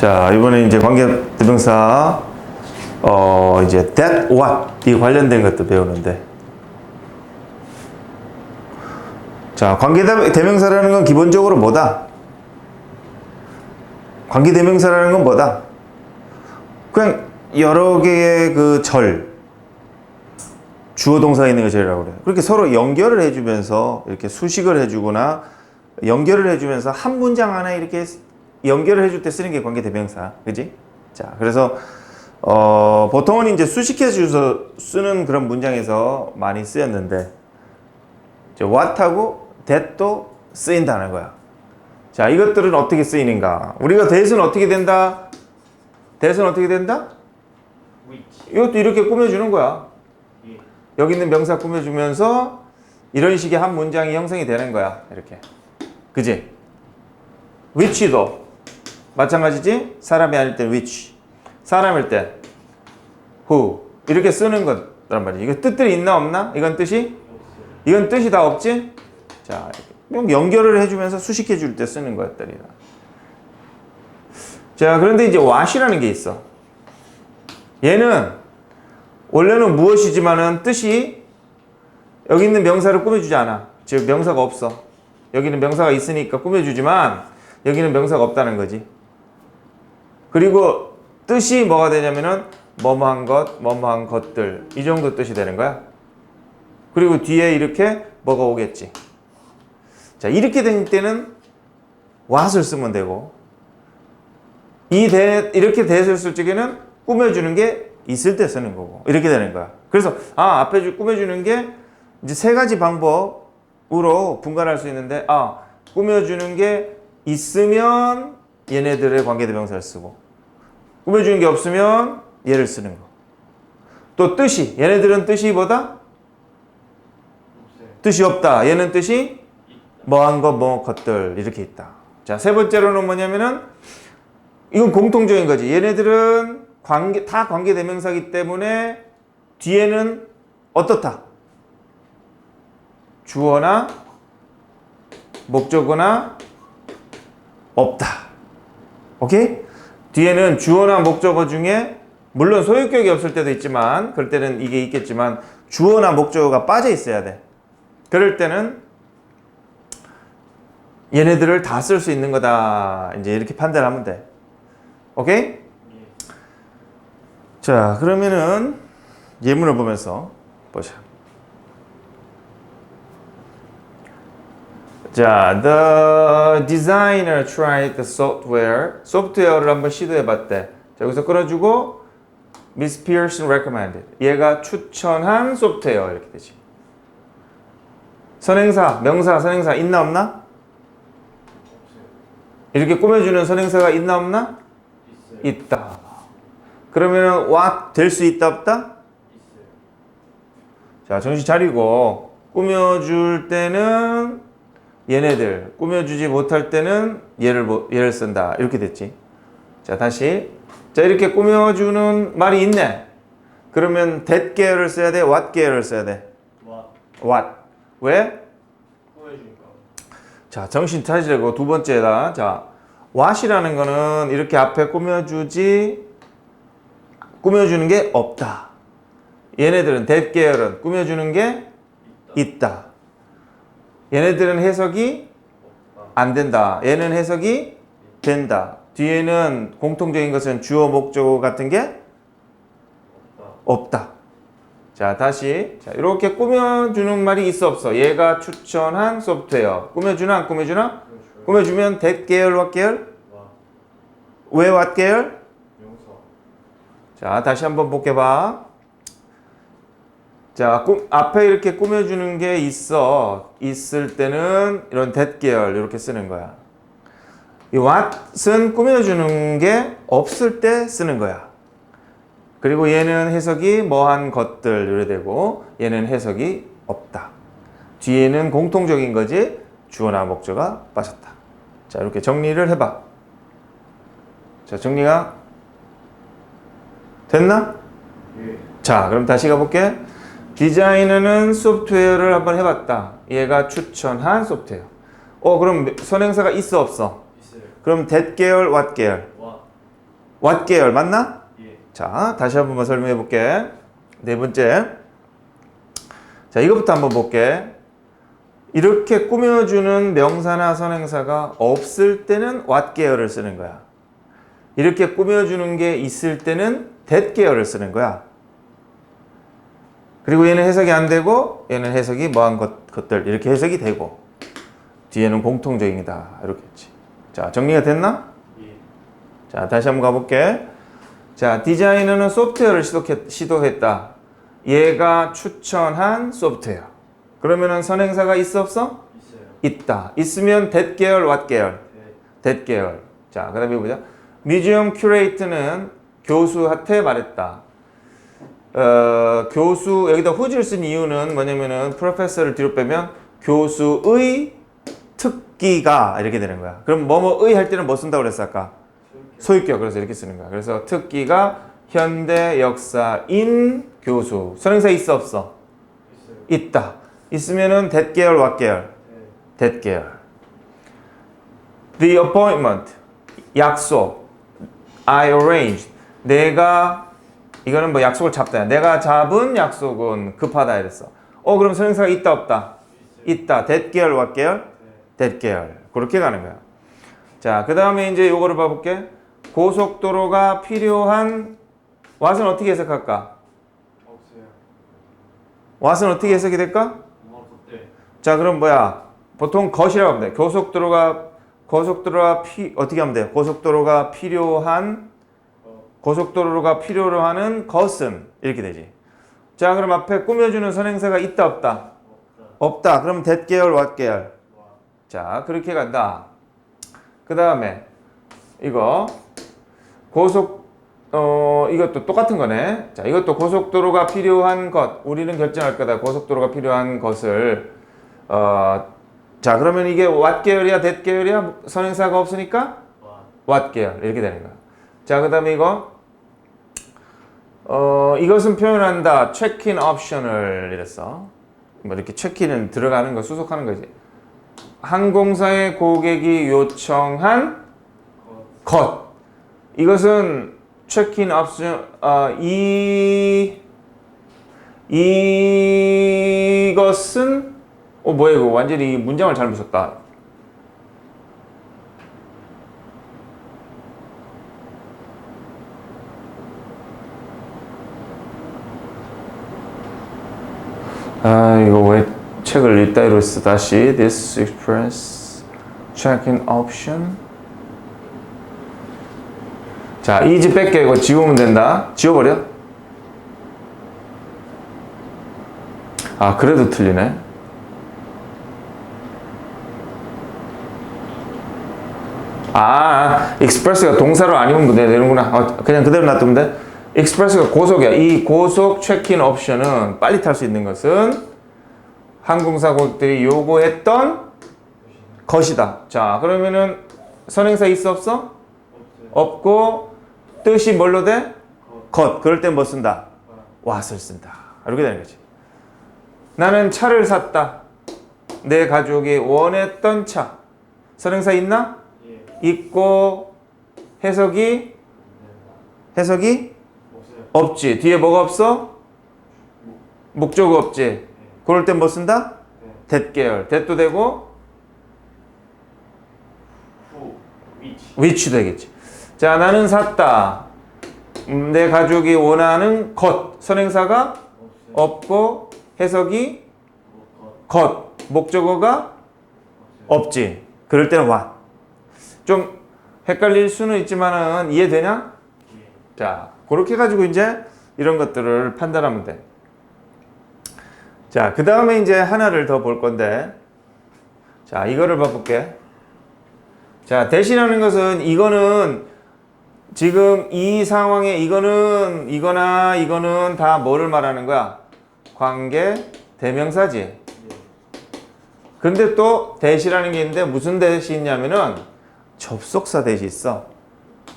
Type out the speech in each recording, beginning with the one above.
자, 이번에 이제 관계 대명사 어 이제 that what 이 관련된 것도 배우는데 자, 관계 대- 대명사라는 건 기본적으로 뭐다? 관계 대명사라는 건 뭐다? 그냥 여러 개의 그 절, 주어 동사가 있는 걸 절이라고 그래요. 그렇게 서로 연결을 해주면서 이렇게 수식을 해주거나 연결을 해주면서 한 문장 안에 이렇게 연결을 해줄 때 쓰는 게 관계 대명사, 그지? 자, 그래서 어, 보통은 이제 수식해 주서 쓰는 그런 문장에서 많이 쓰였는데 이제 what하고 that도 쓰인다는 거야. 자, 이것들은 어떻게 쓰이는가? 우리가 that은 어떻게 된다? that은 어떻게 된다? which 이것도 이렇게 꾸며주는 거야. 예. 여기 있는 명사 꾸며주면서 이런 식의 한 문장이 형성이 되는 거야. 이렇게. 그지? which도 마찬가지지? 사람이 아닐 때 which. 사람일 때 who. 이렇게 쓰는 거란 말이지. 이거 뜻들이 있나 없나? 이건 뜻이? 이건 뜻이 다 없지? 자, 연결을 해주면서 수식해 줄 때 쓰는 것들이다. 자, 그런데 이제 what이라는 게 있어. 얘는 원래는 무엇이지만은 뜻이 여기 있는 명사를 꾸며주지 않아. 즉 명사가 없어. 여기는 명사가 있으니까 꾸며주지만 여기는 명사가 없다는 거지. 그리고 뜻이 뭐가 되냐면은 뭐뭐한 것, 뭐뭐한 것들 이 정도 뜻이 되는 거야. 그리고 뒤에 이렇게 뭐가 오겠지. 자, 이렇게 된 때는 what을 쓰면 되고, 이 대, 이렇게 대해서 쓸 적에는 꾸며주는 게 있을 때 쓰는 거고, 이렇게 되는 거야. 그래서, 아, 앞에 주- 꾸며주는 게 이제 세 가지 방법으로 분간할 수 있는데, 아, 꾸며주는 게 있으면 얘네들의 관계대명사를 쓰고, 꾸며주는 게 없으면 얘를 쓰는 거. 또 뜻이, 얘네들은 뜻이 뭐다? 뜻이 없다. 얘는 뜻이 뭐한 것, 뭐 것들 이렇게 있다. 자, 세 번째로는 뭐냐면은 이건 공통적인 거지. 얘네들은 관계 다 관계 대명사기 때문에 뒤에는 어떻다? 주어나 목적어나 없다. 오케이? 뒤에는 주어나 목적어 중에 물론 소유격이 없을 때도 있지만 그럴 때는 이게 있겠지만 주어나 목적어가 빠져 있어야 돼. 그럴 때는 얘네들을 다 쓸 수 있는 거다. 이제 이렇게 판단하면 돼. 오케이? 예. 자, 그러면은 예문을 보면서 보자. 자, the designer tried the software. 소프트웨어를 한번 시도해 봤대. 자, 여기서 끌어주고 Miss Pearson recommended. 얘가 추천한 소프트웨어 이렇게 되지. 선행사, 명사, 선행사 있나 없나? 이렇게 꾸며주는 선행사가 있나 없나? 있다. 그러면은 what 될수 있다 없다? 자, 정신 차리고 꾸며줄 때는 얘네들, 꾸며주지 못할 때는 얘를 뭐- 얘를 쓴다. 이렇게 됐지. 자, 다시. 자, 이렇게 꾸며주는 말이 있네. 그러면 that 계열을 써야 돼, what 계열을 써야 돼. 와 what. 왜? 꾸며주니까. 자, 정신 차리고 두 번째다. 자, what이라는 거는 이렇게 앞에 꾸며주지, 꾸며주는 게 없다. 얘네들은 that 계열은 꾸며주는 게 있다. 얘네들은 해석이. 안 된다. 얘는 해석이 된다. 뒤에는 공통적인 것은 주어 목적어 같은 게 없다. 자, 다시. 자, 이렇게 꾸며주는 말이 있어 없어. 얘가 추천한 소프트웨어. 꾸며주나 안 꾸며주나? 꾸며주면 that 계열, what 계열? 와왜 what 계열? 자, 다시 한번 볼게봐. 자, 꾸, 앞에 이렇게 꾸며주는 게 있어. 있을 때는 이런 that 계열 이렇게 쓰는 거야. 이 what은 꾸며주는 게 없을 때 쓰는 거야. 그리고 얘는 해석이 뭐한 것들 이래 되고 얘는 해석이 없다. 뒤에는 공통적인 거지 주어나 목적어가 빠졌다. 자, 이렇게 정리를 해봐. 자, 정리가 됐나? 예. 자, 그럼 다시 가볼게. 디자이너는 소프트웨어를 한번 해봤다. 얘가 추천한 소프트웨어. 어, 그럼 선행사가 있어 없어? 있어요. 그럼 that 계열, what 계열? 와 what 계열 맞나? 예. 자, 다시 한 번만 설명해 볼게. 네 번째. 자, 이것부터 한번 볼게. 이렇게 꾸며주는 명사나 선행사가 없을 때는 what 계열을 쓰는 거야. 이렇게 꾸며주는 게 있을 때는 that 계열을 쓰는 거야. 그리고 얘는 해석이 안 되고 얘는 해석이 뭐한 것, 것들 이렇게 해석이 되고 뒤에는 공통적이다 이렇게 했지. 자, 정리가 됐나? 예. 자, 다시 한번 가볼게. 자, 디자이너는 소프트웨어를 시도했, 시도했다. 얘가 추천한 소프트웨어. 그러면은 선행사가 있어 없어? 있어요. 있다. 있으면 that 계열, what 계열? 네. that 계열. 자, 그 다음에 보자. 뮤지엄 큐레이트는 교수한테 말했다. 어, 교수, 여기다 who's를 쓴 이유는 뭐냐면은 프로페서를 뒤로 빼면 교수의 특기가 이렇게 되는 거야. 그럼 뭐뭐의 할 때는 뭐 쓴다고 그랬어 아까? 소유격 그래서 이렇게 쓰는 거야. 그래서 특기가 현대 역사인 교수. 선행사 있어 없어? 있어요. 있다. 있으면은 that 계열, what 계열? 네. 계열. The appointment 약속 I arranged 내가 이거는 뭐 약속을 잡다. 내가 잡은 약속은 급하다 이랬어. 어 그럼 선행사가 있다 없다? 있다. 계열? that 계열. 그렇게 가는 거야. 자, 그 다음에 이제 요거를 봐볼게. 고속도로가 필요한 왓은 어떻게 해석할까? 없어요. 왓은 어떻게 해석이 될까? 자, 그럼 뭐야? 보통 것이라고 하면 돼. 고속도로가 고속도로가 피 어떻게 하면 돼? 고속도로가 필요한 어. 고속도로가 필요로 하는 것은 이렇게 되지. 자, 그럼 앞에 꾸며주는 선행사가 있다 없다? 없다. 그럼 that 계열, what 계열? 와. 자, 그렇게 간다. 그 다음에 이거 고속 어 이것도 똑같은 거네. 자, 이것도 고속도로가 필요한 것. 우리는 결정할 거다. 고속도로가 필요한 것을 어 자, 그러면 이게 what 계열이야, that 계열이야? 선행사가 없으니까 와. what 계열 이렇게 되는 거야. 자, 그 다음에 이거 어 이것은 표현한다. 체크인 옵션을 이랬어. 뭐 이렇게 체크인은 들어가는 거 수속하는 거지. 항공사의 고객이 요청한 거. 것. 이것은 체크인 옵션 어, 이 이것은 어 뭐야 이거 완전히 문장을 잘못 썼다. 아 이거 왜 책을 이따위로 써 다시 this express check-in option. 자 이지 뺄게. 이거 지우면 된다. 지워버려. 아 그래도 틀리네. 아 express가 동사로 아니면 돼 되는구나 어, 그냥 그대로 놔두면 돼 express가 고속이야 이 고속 체크인 옵션은 빨리 탈 수 있는 것은 항공사 고객들이 요구했던 것이다 자 그러면은 선행사 있어 없어? 없고 뜻이 뭘로 돼? 거. 것 그럴 땐 뭐 쓴다? 와. 왓을 쓴다 이렇게 되는 거지 나는 차를 샀다 내 가족이 원했던 차 선행사 있나? 예. 있고 해석이 해석이 없지 뒤에 뭐가 없어? 목적 없지 그럴 땐 뭐 쓴다? 네. that 계열 that도 되고 후. 위치. which 되겠지 자 나는 샀다 음, 내 가족이 원하는 것 선행사가. 없고 해석이. 것 목적어가. 없지 그럴 때는 what 좀 헷갈릴 수는 있지만은 이해되냐? 예. 자 그렇게 가지고 이제 이런 것들을 판단하면 돼. 자, 그 다음에 이제 하나를 더 볼 건데, 자, 이거를 봐볼게. 자, 대신하는 것은 이거는 지금 이 상황에 이거는 이거나 이거는 다 뭐를 말하는 거야? 관계 대명사지. 예. 근데 또 대시라는 게 있는데 무슨 대시 있냐면은 접속사 대시 있어.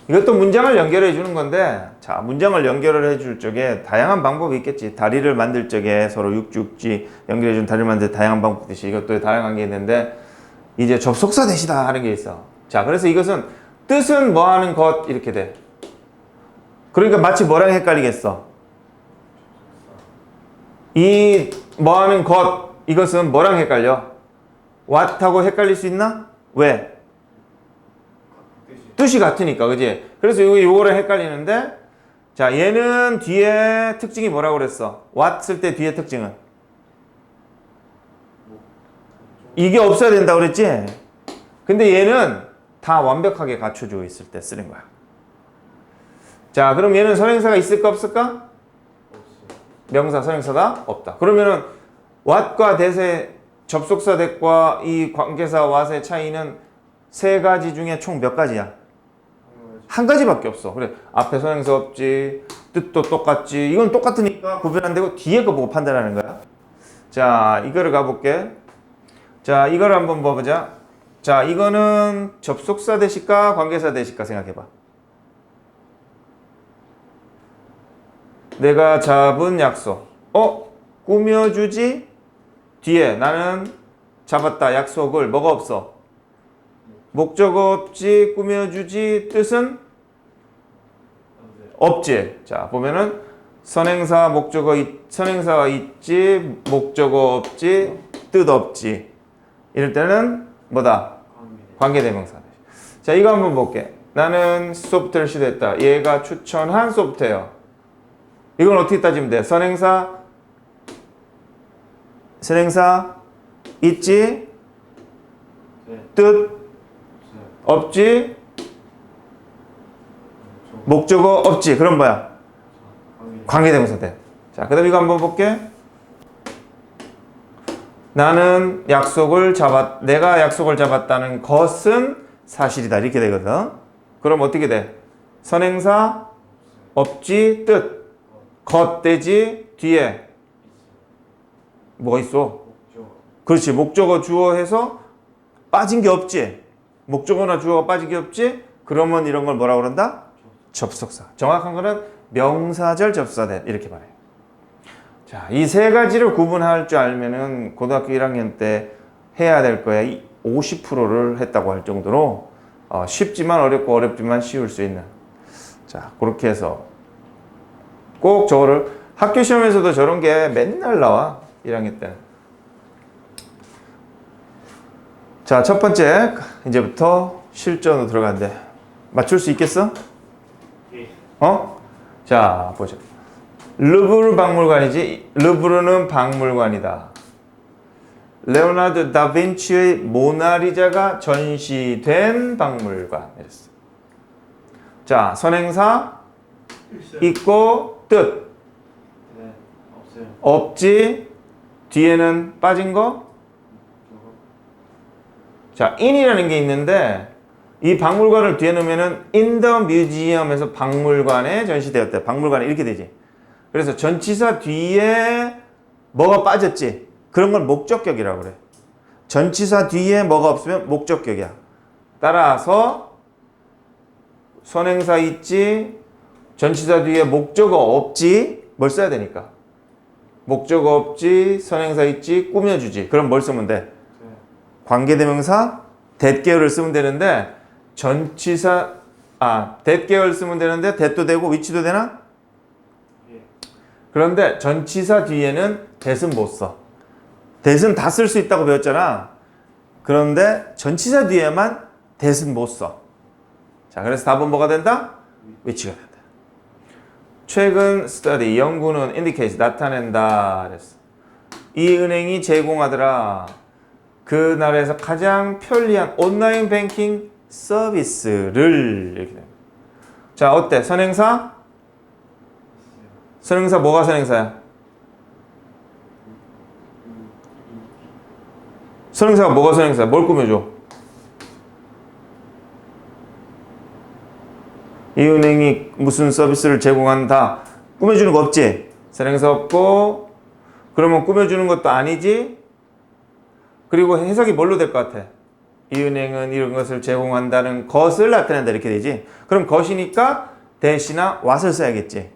이것도 문장을 연결해 주는 건데 자 문장을 연결을 해 줄 적에 다양한 방법이 있겠지 다리를 만들 적에 서로 육죽지 연결해 준 다리를 만들 때 다양한 방법 있듯이 이것도 다양한 게 있는데 이제 접속사 대시다 하는 게 있어 자 그래서 이것은 뜻은 뭐 하는 것 이렇게 돼 그러니까 마치 뭐랑 헷갈리겠어? 이 뭐 하는 것 이것은 뭐랑 헷갈려? what하고 헷갈릴 수 있나? 왜? 뜻이 같으니까 그지? 그래서 이거 요거를 헷갈리는데 자 얘는 뒤에 특징이 뭐라고 그랬어? 쓸때 뒤에 특징은 이게 없어야 된다고 그랬지? 근데 얘는 다 완벽하게 갖춰지고 있을 때 쓰는 거야. 자, 그럼 얘는 선행사가 있을까 없을까? 명사 선행사가 없다. 그러면은 what과 that의 접속사 that과 이 관계사 what의 차이는 세 가지 중에 총 몇 가지야? 한 가지. 한 가지밖에 없어. 그래 앞에 선행사 없지, 뜻도 똑같지. 이건 똑같으니까 구별 안 되고 뒤에 거 보고 판단하는 거야. 자, 이거를 가볼게. 자, 이거를 한번 봐보자. 자, 이거는 접속사 대실까 관계사 대실까 생각해봐. 내가 잡은 약속. 어? 꾸며주지? 뒤에 나는 잡았다 약속을 뭐가 없어? 목적어 없지 꾸며주지 뜻은. 없지. 자 보면은 선행사 목적어 있, 선행사가 있지 목적어 없지 뜻 없지. 이럴 때는 뭐다 관계. 관계대명사. 자 이거 한번 볼게. 나는 소프트웨어를 시도했다. 얘가 추천한 소프트웨어. 이건 어떻게 따지면 돼? 선행사 선행사 있지 네. 뜻 없어요. 없지 저 목적어 없지. 그럼 뭐야? 관계. 관계대명사 돼. 자, 그 다음 이거 한번 볼게. 나는 약속을 잡았, 내가 약속을 잡았다는 것은 사실이다. 이렇게 되거든. 그럼 어떻게 돼? 선행사 없지 뜻. 것 되지 뒤에 뭐가 있어? 그렇지. 목적어 주어 해서 빠진 게 없지. 목적어나 주어가 빠진 게 없지. 그러면 이런 걸 뭐라 그런다? 접속사. 정확한 거는 명사절 접수사 돼. 이렇게 말해요. 자, 이 세 가지를 구분할 줄 알면은 고등학교 1학년 때 해야 될 거야. 50%를 했다고 할 정도로 어, 쉽지만 어렵고 어렵지만 쉬울 수 있는. 자, 그렇게 해서 꼭 저거를 학교 시험에서도 저런 게 맨날 나와. 1학년 때는. 자, 첫 번째 이제부터 실전으로 들어간대. 맞출 수 있겠어? 예. 어? 자, 보자. 르브르 박물관이지. 르브르는 박물관이다. 레오나르도 다빈치의 모나리자가 전시된 박물관. 이랬어. 자, 선행사 있고 뜻 네. 없어요. 없지. 뒤에는 빠진 거. 자, in이라는 게 있는데 이 박물관을 뒤에 놓으면은 in the museum에서 박물관에 전시되었대. 박물관에 이렇게 되지. 그래서 전치사 뒤에 뭐가 빠졌지? 그런 걸 목적격이라고 그래. 전치사 뒤에 뭐가 없으면 목적격이야. 따라서 선행사 있지, 전치사 뒤에 목적어 없지, 뭘 써야 되니까. 목적어 없지, 선행사 있지, 꾸며주지. 그럼 뭘 쓰면 돼? 네. 관계대명사 계열을 쓰면 되는데 전치사 아 that 계열 쓰면 되는데 that도 되고 위치도 되나? 예. 그런데 전치사 뒤에는 that은 못 써. that은 다 쓸 수 있다고 배웠잖아. 그런데 전치사 뒤에만 that은 못 써. 자, 그래서 답은 뭐가 된다? 위치가 된다. 최근 study 연구는 indicates 나타낸다 그랬어. 이 은행이 제공하더라. 그 나라에서 가장 편리한 온라인 뱅킹 서비스를 이렇게 됩니다. 자, 어때? 선행사? 선행사 뭐가 선행사야? 선행사가 뭐가 선행사야? 뭘 꾸며줘? 이 은행이 무슨 서비스를 제공한다. 꾸며주는 거 없지? 선행사 없고, 그러면 꾸며주는 것도 아니지? 그리고 해석이 뭘로 될 것 같아? 이 은행은 이런 것을 제공한다는 것을 나타낸다. 이렇게 되지? 그럼 것이니까 대시나 what을 써야겠지?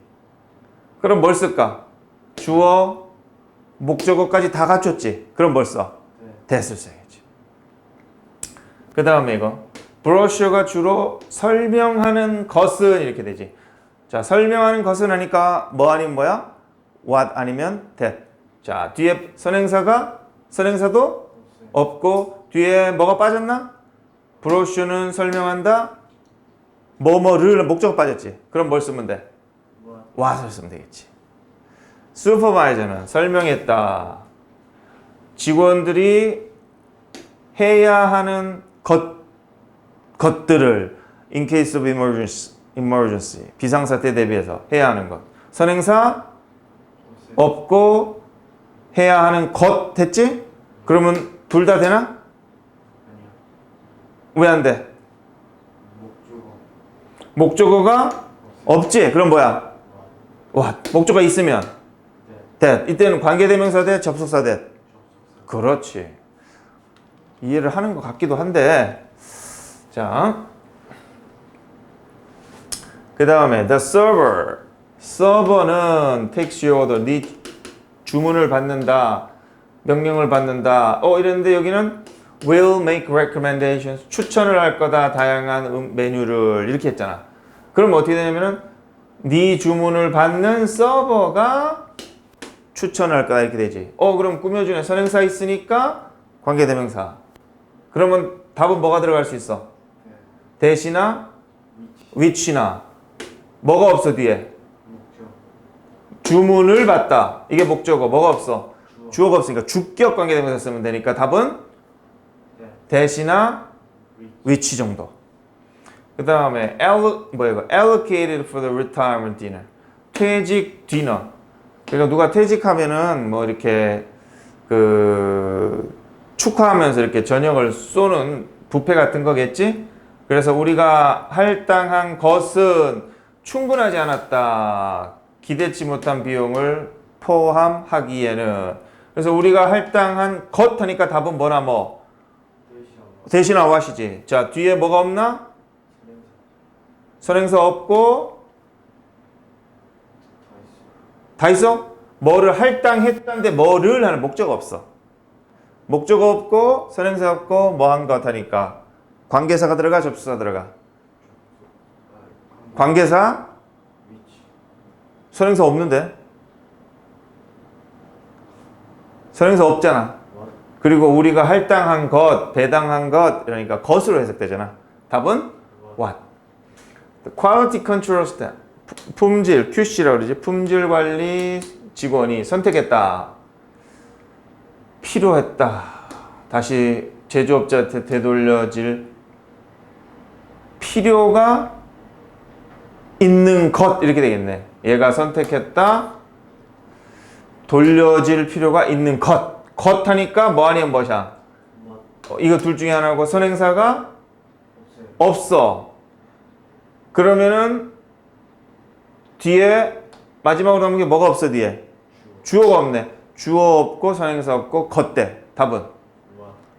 그럼 뭘 쓸까? 주어, 목적어까지 다 갖췄지? 그럼 뭘 써? 네. that을 써야지. 그 다음에 이거. 브로셔가 주로 설명하는 것은 이렇게 되지. 자, 설명하는 것은 하니까 뭐 아니면 뭐야? what 아니면 that. 자, 뒤에 선행사가 선행사도 없고 뒤에 뭐가 빠졌나? 브로슈는 설명한다. 뭐뭐를 목적어 빠졌지. 그럼 뭘 쓰면 돼? 뭐 what을 쓰면 되겠지. 슈퍼바이저는 설명했다. 직원들이 해야 하는 것 것들을 in case of emergency, emergency 비상사태 대비해서 해야 하는 것. 선행사. 없고 해야 하는 것 됐지? 그러면 둘 다 되나? 아니요. 왜 안 돼? 목적어. 목적어가. 없지. 그럼 뭐야? 뭐 와, 목적어가 있으면 네. that. 이때는 관계대명사 대 접속사 대. 그렇지. 이해를 하는 것 같기도 한데. 자. 그 다음에 the server. 서버는 takes your order. 네 주문을 받는다. 명령을 받는다. 어, 이랬는데 여기는 will make recommendations. 추천을 할 거다. 다양한 음- 메뉴를 이렇게 했잖아. 그럼 어떻게 되냐면은 네 주문을 받는 서버가 추천을 할 거다 이렇게 되지. 어 그럼 꾸며주는 선행사 있으니까 관계대명사. 그러면 답은 뭐가 들어갈 수 있어? 네. 대시나 위치. 위치나 뭐가 없어 뒤에. 주문을 받다 이게 목적어 뭐가 없어 주어. 주어가 없으니까 주격 관계대명사 쓰면 되니까 답은 네. 대시나 위치. 정도. 그 다음에 뭐야 이거 allocated for the retirement dinner 퇴직 디너. 그러니까 누가 퇴직하면은 뭐 이렇게 그 축하하면서 이렇게 저녁을 쏘는 뷔페 같은 거겠지. 그래서 우리가 할당한 것은 충분하지 않았다. 기대치 못한 비용을 포함하기에는 그래서 우리가 할당한 것 하니까 답은 뭐나 뭐. 대신 아와시지. 자, 뒤에 뭐가 없나? 선행사. 없고 다 있어? 뭐를 할당했다는데 뭐를 하는 목적 없어. 목적 없고 선행사 없고 뭐 한 것 하니까 관계사가 들어가 접수사 들어가. 아, 관계사. 선행사 없는데 선행사 없잖아. what? 그리고 우리가 할당한 것, 배당한 것 그러니까 것으로 해석되잖아. 답은 what? The quality control staff. 품- 품질, QC라고 그러지. 품질 관리 직원이 선택했다. 필요했다. 다시 제조업자한테 되돌려질 필요가 있는 것 이렇게 되겠네. 얘가 선택했다. 돌려질 필요가 있는 것. 것 하니까 뭐 아니면 뭐냐. what? 어, 이거 둘 중에 하나고 선행사가. 없어. 그러면은 뒤에 마지막으로 남은 게 뭐가 없어 뒤에? 주어. 주어가 없네. 주어 없고 선행사 없고 겉대. 답은?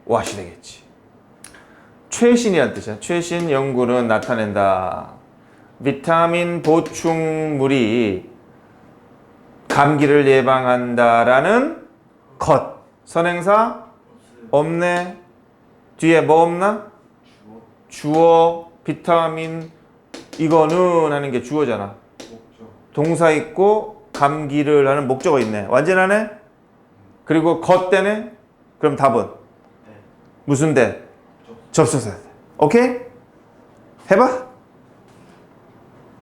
왓이 되겠지. 최신이란 뜻이야. 최신 연구는 나타낸다. 비타민 보충물이 감기를 예방한다라는 것. 선행사. 없네. 뒤에 뭐 없나? 주어. 비타민 이거는 하는 게 주어잖아. 동사 있고 감기를 하는 목적어 있네. 완전하네. 그리고 겉대네. 그럼 답은 네. 무슨 대? 접속. 접속사. 오케이? 해봐.